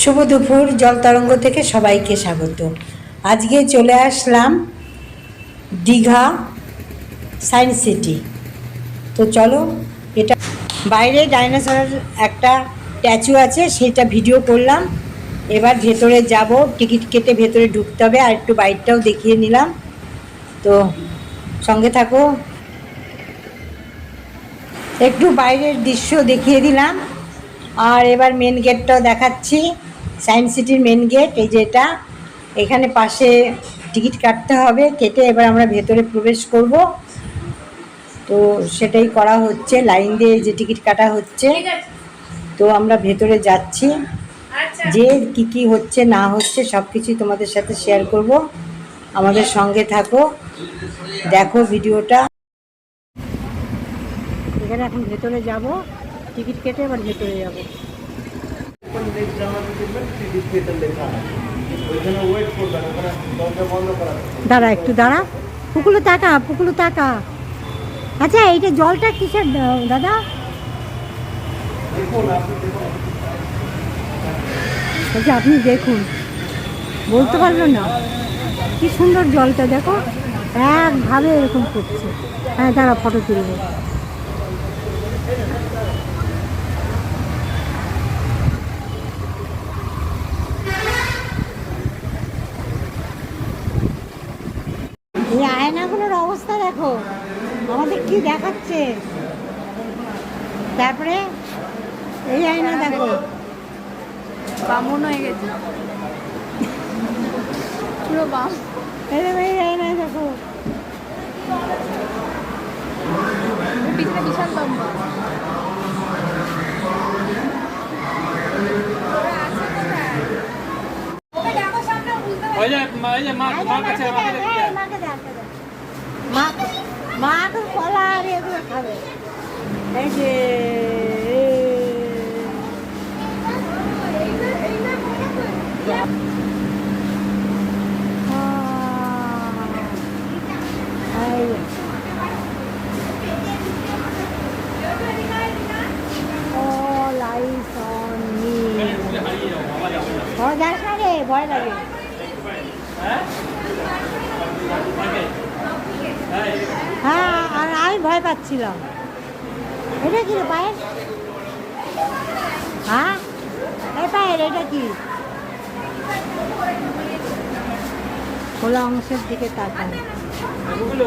শুভ দুপুর, জল তরঙ্গ থেকে সবাইকে স্বাগত। আজকে চলে আসলাম দীঘা সায়েন্স সিটি। তো চলো, এটা বাইরে ডাইনোসরের একটা স্ট্যাচু আছে, সেটা ভিডিও করলাম। এবার ভেতরে যাব, টিকিট কেটে ভেতরে ঢুকতে হবে, আর একটু বাইরটাও দেখিয়ে নিলাম। তো সঙ্গে থাকো। একটু বাইরের দৃশ্য দেখিয়ে দিলাম। আর এবার মেন গেটটাও দেখাচ্ছি। সায়েন্স সিটির মেন গেট এই যে এটা এখানে পাশে টিকিট কাটতে হবে কেটে এবার আমরা ভেতরে প্রবেশ করব। তো সেটাই করা হচ্ছে লাইন দিয়ে যে টিকিট কাটা হচ্ছে। তো আমরা ভেতরে যাচ্ছি। যে কি কি হচ্ছে না হচ্ছে সব কিছুই তোমাদের সাথে শেয়ার করব। আমাদের সঙ্গে থাকো। দেখো ভিডিওটা। এখানে এখন ভেতরে যাব। টিকিট কেটে এবার ভেতরে যাব। দাঁড়া একটু দাঁড়া। পুকুলো তাকা পুকুলো তাকা আচ্ছা এইটা জলটা কিসের দাদা? দেখুন আপনি দেখুন। বলছি আপনি দেখুন। বলতে পারল না। কি সুন্দর জলটা দেখো। একভাবে এরকম করছে। হ্যাঁ দাঁড়া ফটো তুলবো। এই আয়নাগুলোর অবস্থা দেখো। আমাদের কি দেখাচ্ছে? তারপরে এই আয়না দেখো। বামন হয়ে গেছে। পুরো বাম। এই দেখো, এই আয়না দেখো। পিছনে বিশাল লম্বা আমাকে দেখি এই, মাকে দে, মাকে দে। মা মা এখন কলা আর এগুলো খাবে এই যে আহ, এই যে। All eyes on me. হারিয়ে যাব বাবা যাব না ভয় যাস না রে ভয় লাগে হ্যাঁ হ্যাঁ আর আমি ভয় পাচ্ছিলাম। এটা কি রে পায়ের? হ্যাঁ? এই পায়ের এটা কি? খোলা অংশের দিকে তাকান। ওগুলো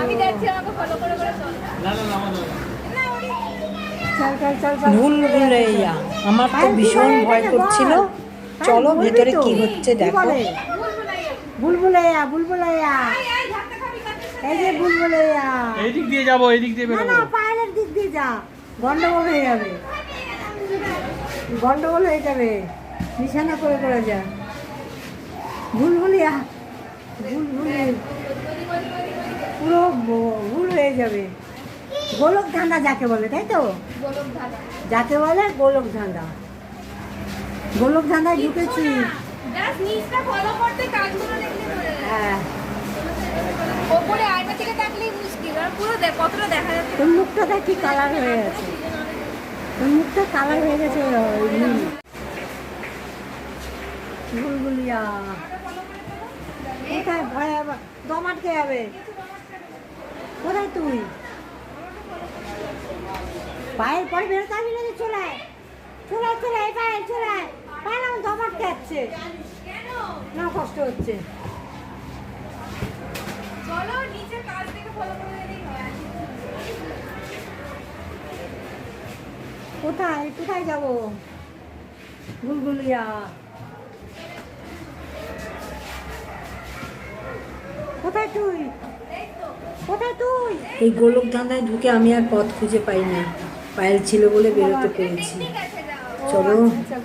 আমি দেখছি আমাকে ফলো করে করে চল। না না না আমাদের চল চল চল চল। ভুল ভুলাইয়া আমার তো ভীষণ ভয় করছিল। চলো ভেতরে কি হচ্ছে দেখো। বুলবুলাইয়া বুলবুলাইয়া এই যে বুলবুলাইয়া এই দিক দিয়ে যাব এই দিক দিয়ে না না বেরোবো। পায়ের দিক দিয়ে যা। গন্ডগোল হয়ে যাবে। গন্ডগোল হয়ে যাবে। বিছানা করে করে যা। ভুলভুলিয়া ভুলভুলি পুরো ভুল হয়ে যাবে। গোলক ধাঁধা যাকে বলে তাই তো? যাকে বলে গোলক ধাঁধা। গোলক ধাঁধায় ঢুকেছি। হ্যাঁ। ওপরে আয়না থেকে তাকলেই মুশকিল আর পুরো দেখ কতটা দেখা যাচ্ছে। তোর মুখটা দেখ কালার হয়ে গেছে। তোর মুখটা কালার হয়ে গেছে বুলবুলিয়া। কোথায় ভয় দম আটকে যাবে। কোথায় তুই? পায়ের পরে বেরোতে আমি না চলে আয়। চলে চলে আয়, পায়ের চলে আয়। পায়ের আমার দম আটকে যাচ্ছে। না কষ্ট হচ্ছে চলো নিচের কাজ থেকে ফলো করে গেলেই হয় কোথায়? কোথায় যাব? গুলগুলিয়া। কোথায় তুই? কোথায় তুই? এই গোলক ধাঁধায় ঢুকে আমি আর পথ খুঁজে পাইনি পায়েল ছিল বলে বেরোতে পেরেছি। চলো। আচ্ছা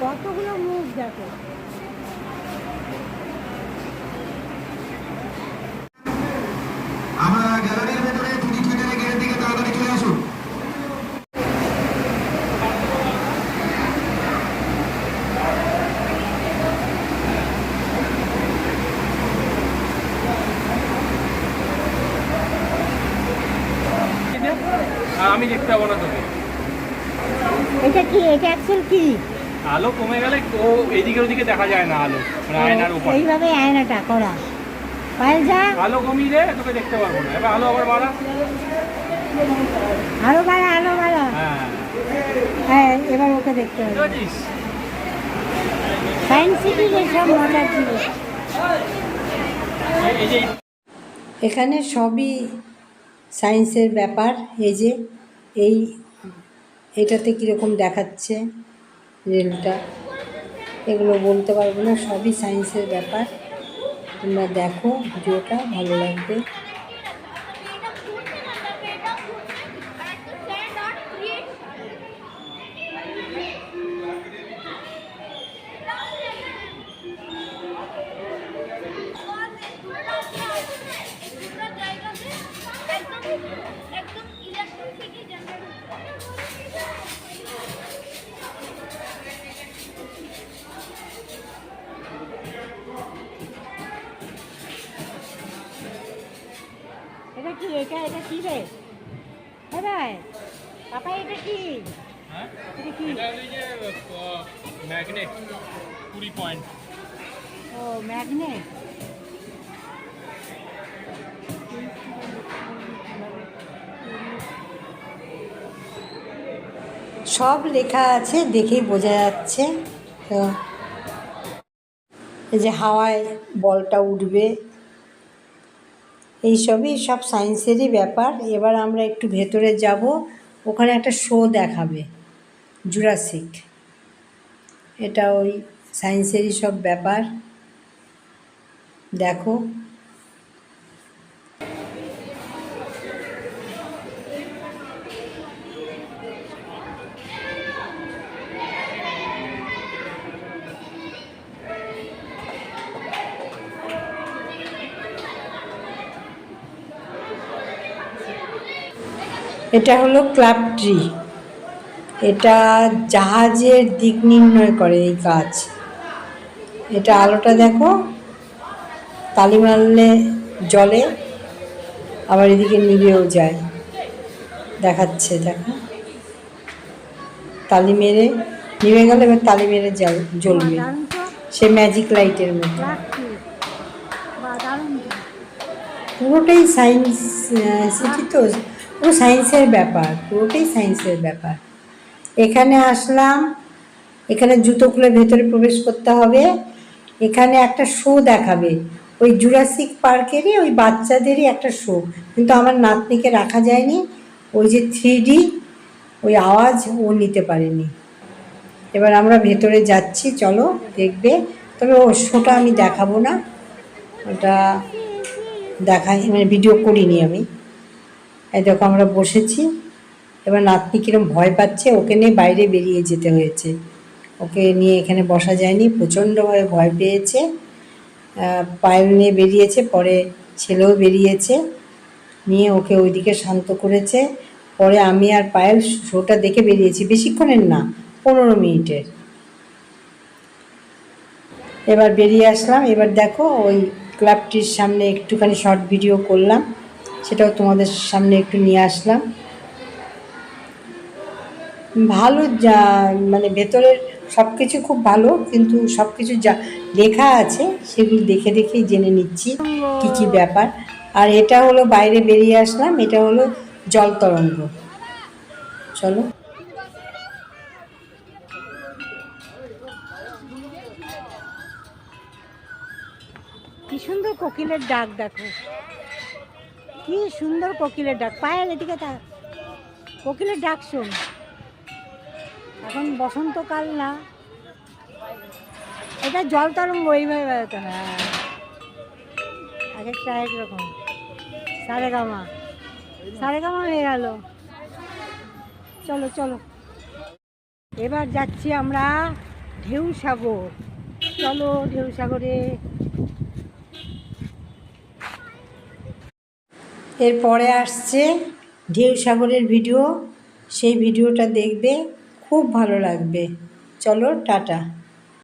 কতগুলো মুখ দেখো? আমরা গ্যালারির ভেতরে টিকিট কেটে আমি দেখতে পাবো না তোকে। এটা কি এটা অ্যাকচুয়াল কি? আলো কমে গেলে ও এদিকে ওদিকে দেখা যায় না আলো মানে আয়নার উপর। এইভাবে আয়নাটা করা। পায়েল যা। আলো কমিয়ে তোকে দেখতে পারব না। এবার আলো আবার বাড়া। আরও বাড়া আরও বাড়া। হ্যাঁ। হ্যাঁ এবার ওকে দেখতে হবে। সায়েন্স সিটি সব মজার জিনিস? এই- এই যে এখানে সবই সায়েন্সের ব্যাপার। এই যে এই এটাতে কীরকম দেখাচ্ছে? রেলটা। এগুলো বলতে পারব না সবই সায়েন্সের ব্যাপার। তোমরা দেখো ভিডিওটা ভালো লাগবে। এটা কি রে? হ্যাঁ পাপা এটা কি? হ্যাঁ? এটা কি? এটা হলো এই যে ম্যাগনেট কুড়ি পয়েন্ট ও ম্যাগনেট সব লেখা আছে দেখেই বোঝা যাচ্ছে। তো এই যে হাওয়ায় বলটা উঠবে। এইসবই সব সায়েন্সেরই ব্যাপার। এবার আমরা একটু ভেতরে যাব। ওখানে একটা শো দেখাবে জুরাসিক এটা ওই সায়েন্সেরই সব ব্যাপার। দেখো। এটা হলো ক্লাব ট্রি। এটা জাহাজের দিক নির্ণয় করে এই কাজ এটা আলোটা দেখো, তালি মারলে জলে, আবার এদিকে নিভেও যায়। দেখাচ্ছে, দেখো। তালি মেরে, নিভে গেলে এবার তালি মেরে জ্বলবে। সে ম্যাজিক লাইটের মতো। পুরোটাই সায়েন্স সিটি তো। পুরো সায়েন্সের ব্যাপার, পুরোটাই সায়েন্সের ব্যাপার। এখানে আসলাম, এখানে জুতো খুলে ভেতরে প্রবেশ করতে হবে। এখানে একটা শো দেখাবে। ওই জুরাসিক পার্কেরই ওই বাচ্চাদেরই একটা শো কিন্তু আমার নাতনিকে রাখা যায়নি। ওই যে থ্রি ওই আওয়াজ ও নিতে পারেনি। এবার আমরা ভেতরে যাচ্ছি, চলো, দেখবে। তবে ও শোটা আমি দেখাবো না। ওটা দেখাই মানে ভিডিও করিনি আমি। এই দেখো আমরা বসেছি। এবার নাতনি কিরম ভয় পাচ্ছে, ওকে নিয়ে বাইরে বেরিয়ে যেতে হয়েছে। ওকে নিয়ে এখানে বসা যায়নি প্রচণ্ডভাবে ভয় পেয়েছে। পায়েল নিয়ে বেরিয়েছে, পরে ছেলেও বেরিয়েছে। নিয়ে ওকে ওইদিকে শান্ত করেছে। পরে আমি আর পায়েল শোটা দেখে বেরিয়েছি, বেশিক্ষণের না, পনেরো মিনিটের। এবার বেরিয়ে আসলাম। এবার দেখো ওই ক্লাবটির সামনে একটুখানি শর্ট ভিডিও করলাম। সেটাও তোমাদের সামনে একটু নিয়ে আসলাম। ভালো যা মানে ভেতরের সব কিছু খুব ভালো, কিন্তু সব কিছু যা লেখা আছে সেগুলো দেখে দেখেই জেনে নিচ্ছি কী কী ব্যাপার। আর এটা হলো বাইরে বেরিয়ে আসলাম, এটা হলো জল তরঙ্গ। চলো। কি সুন্দর কোকিলের ডাক দেখো। কি সুন্দর কোকিলের ডাক। পায়েল এদিকে তা কোকিলের ডাক শোন। এখন বসন্তকাল না। এটা জল তরঙ্গ, এইভাবে বেরোতো না এক একটা এক রকম সারে গামা হয়ে গেল। চলো চলো। এবার যাচ্ছি আমরা ঢেউ সাগর। চলো ঢেউ সাগরে। এরপরে আসছে ঢেউ সাগরের ভিডিও। সেই ভিডিওটা দেখবে খুব ভালো লাগবে। চলো টাটা।